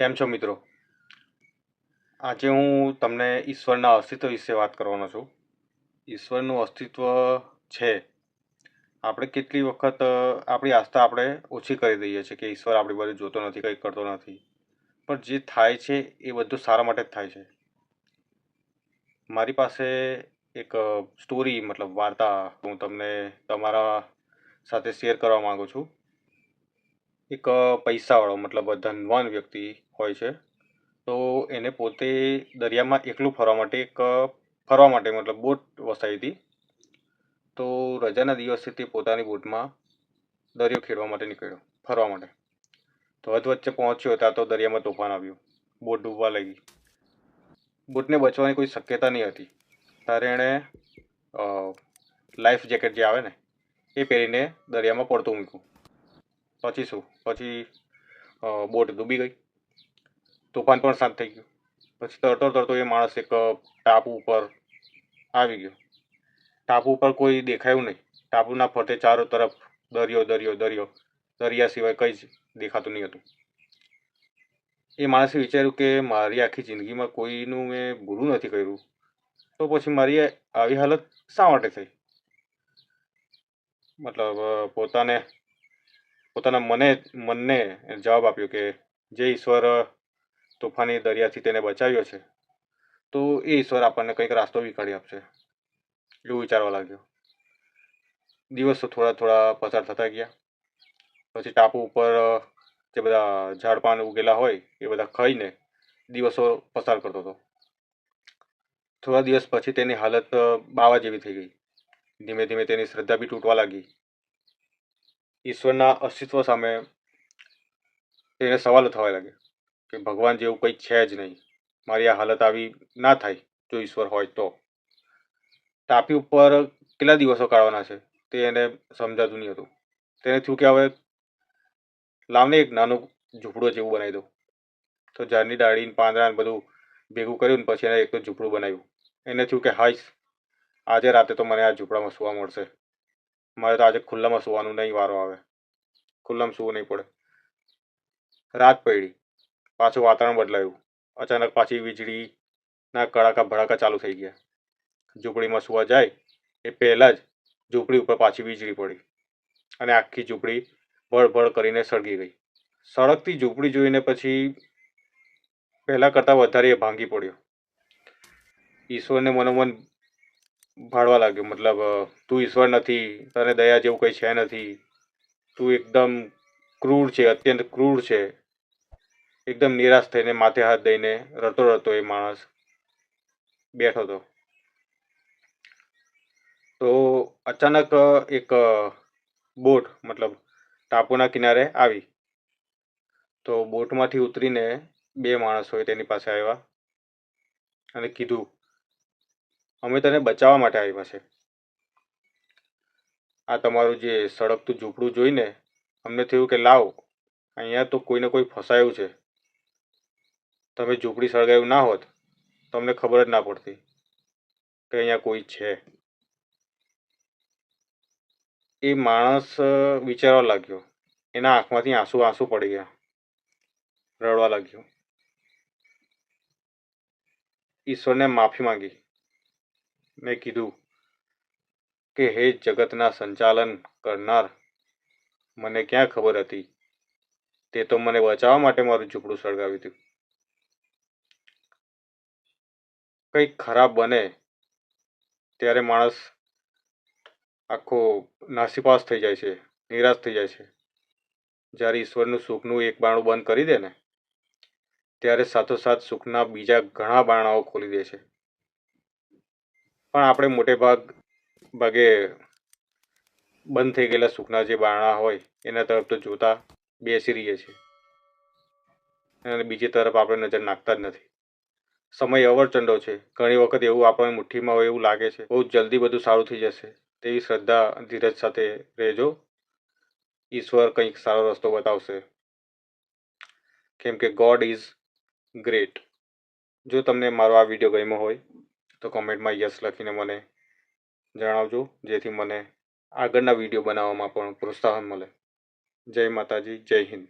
કેમ છો મિત્રો? આજે હું તમને ઈશ્વરના અસ્તિત્વ વિશે વાત કરવાનો છું. ઈશ્વરનું અસ્તિત્વ છે. આપણે કેટલી વખત, આપણી આસ્થા આપણે ઓછી કરી દઈએ છીએ કે ઈશ્વર આપણી બાજુ જોતો નથી, કંઈ કરતો નથી. પણ જે થાય છે એ બધું સારા માટે જ થાય છે. મારી પાસે એક સ્ટોરી, મતલબ વાર્તા હું તમને તમારા સાથે શેર કરવા માગું છું. એક પૈસાવાળો, મતલબ ધનવાન વ્યક્તિ હોય છે. તો એને પોતે દરિયામાં એકલું ફરવા માટે એક ફરવા માટે મતલબ બોટ વસાવી હતી. તો રજાના દિવસે તે પોતાની બોટમાં દરિયો ખેડવા માટે નીકળ્યો, ફરવા માટે. તો અધ વચ્ચે પહોંચ્યો ત્યાં તો દરિયામાં તોફાન આવ્યું, બોટ ડૂબવા લાગી. બોટને બચવાની કોઈ શક્યતા નહીં હતી. ત્યારે એણે લાઈફ જેકેટ જે આવે ને, એ પહેરીને દરિયામાં પડતું મૂક્યું. પછી શું? પછી બોટ ડૂબી ગઈ. તોફાન પણ શાંત થઈ ગયું. પછી તરતો તરતો એ માણસ એક ટાપુ ઉપર આવી ગયો. ટાપુ ઉપર કોઈ દેખાયું નહીં. ટાપુના ફરતે ચારો તરફ દરિયો દરિયો દરિયો, દરિયા સિવાય કંઈ જ દેખાતું નહીં હતું. એ માણસે વિચાર્યું કે મારી આખી જિંદગીમાં કોઈનું મેં ભૂલું નથી કર્યું. તો પછી મારી આવી હાલત શા માટે થઈ? મતલબ પોતાને પોતાના મને, મનને જવાબ આપ્યો કે જે ઈશ્વર તોફાની દરિયાથી તેને બચાવ્યો છે, તો એ ઈશ્વર આપણને કંઈક રાસ્તો બી કાઢી આપશે એવું વિચારવા લાગ્યો. દિવસો થોડા થોડા પસાર થતા ગયા. પછી ટાપુ ઉપર જે બધા ઝાડપાન ઉગેલા હોય એ બધા ખાઈને દિવસો પસાર કરતો હતો. થોડા દિવસ પછી તેની હાલત બાવા જેવી થઈ ગઈ. ધીમે ધીમે તેની શ્રદ્ધા બી તૂટવા લાગી. ઈશ્વરના અસ્તિત્વ સામે એને સવાલ થવા લાગે કે ભગવાન જેવું કંઈ છે જ નહીં. મારી આ હાલત આવી ના થાય જો ઈશ્વર હોય તો. ટાપી ઉપર કેટલા દિવસો કાઢવાના છે તે એને સમજાતું નહીં હતું. તેને થયું કે હવે લાવને એક નાનું ઝૂંપડું જેવું બનાવી દઉં. તો ઝાડની ડાળીને પાંદડા ને બધું ભેગું કર્યું ને પછી એને એક તો ઝૂંપડું બનાવ્યું. એને થયું કે હાઈશ આજે રાતે તો મને આ ઝૂંપડામાં સુવા મળશે. મારે તો આજે ખુલ્લામાં સુવાનું નહીં, વારો આવે. ખુલ્લામાં સુવું નહીં પડે. રાત પડી. પાછું વાતાવરણ બદલાયું. અચાનક પાછી વીજળીના કડાકા ભડાકા ચાલુ થઈ ગયા. ઝૂંપડીમાં સુવા જાય એ પહેલાં જ ઝૂંપડી ઉપર પાછી વીજળી પડી અને આખી ઝૂંપડી ભળભળ કરીને સળગી ગઈ. સળગતી ઝૂંપડી જોઈને પછી પહેલાં કરતાં વધારે એ ભાંગી પડ્યો. ઈશ્વરને મનોમન ભાળવા લાગ્યો. મતલબ તું ઈશ્વર નથી, તને દયા જેવું કંઈ છે નથી. તું એકદમ ક્રૂર છે, અત્યંત ક્રૂર છે. એકદમ નિરાશ થઈને માથે હાથ દઈને રડતો રડતો એ માણસ બેઠો હતો. તો અચાનક એક બોટ, મતલબ ટાપુના કિનારે આવી. તો બોટમાંથી ઉતરીને બે માણસ હોય તેની પાસે આવ્યા અને કીધું અમે તને બચાવવા માટે આવ્યા છે. આ તમારું જે સળગતું ઝૂંપડું જોઈને અમને થયું કે લાવ, અહીંયા તો કોઈને કોઈ ફસાયું છે. તમે ઝૂંપડી સળગાવ્યું ના હોત, તો અમને ખબર જ ના પડતી કે અહીંયા કોઈ છે. એ માણસ વિચારવા લાગ્યો. એના આંખમાંથી આંસુ આંસુ પડી ગયા. રડવા લાગ્યો. ઈશ્વરને માફી માંગી. મેં કીધું કે હે જગતના સંચાલન કરનાર, મને ક્યાં ખબર હતી? તે તો મને બચાવવા માટે મારું ઝૂંપડું સળગાવ્યું હતું. કંઈક ખરાબ બને ત્યારે માણસ આખો નાસીપાસ થઈ જાય છે, નિરાશ થઈ જાય છે. જ્યારે ઈશ્વરનું સુખનું એક બાણું બંધ કરી દે ને, ત્યારે સાથોસાથ સુખના બીજા ઘણા બાણાઓ ખોલી દે છે. પણ આપણે મોટે ભાગ ભાગે બંધ થઈ ગયેલા સુખના જે બારણા હોય, એના તરફ તો જોતા બેસી રહીએ છીએ. અને બીજી તરફ આપણે નજર નાખતા જ નથી. સમય અવરચંડો છે. ઘણી વખત એવું આપણને મુઠ્ઠીમાં હોય એવું લાગે છે. બહુ જલ્દી બધું સારું થઈ જશે. તેવી શ્રદ્ધા ધીરજ સાથે રહેજો. ઈશ્વર કંઈક સારો રસ્તો બતાવશે. કેમ કે ગોડ ઇઝ ગ્રેટ જો તમને મારો આ વીડિયો ગમ્યો હોય તો કોમેન્ટમાં યસ લખીને મને જણાવજો, જેથી મને આગળના વીડિયો બનાવવામાં પણ પ્રોત્સાહન મળે. જય માતાજી, જય હિન્દ.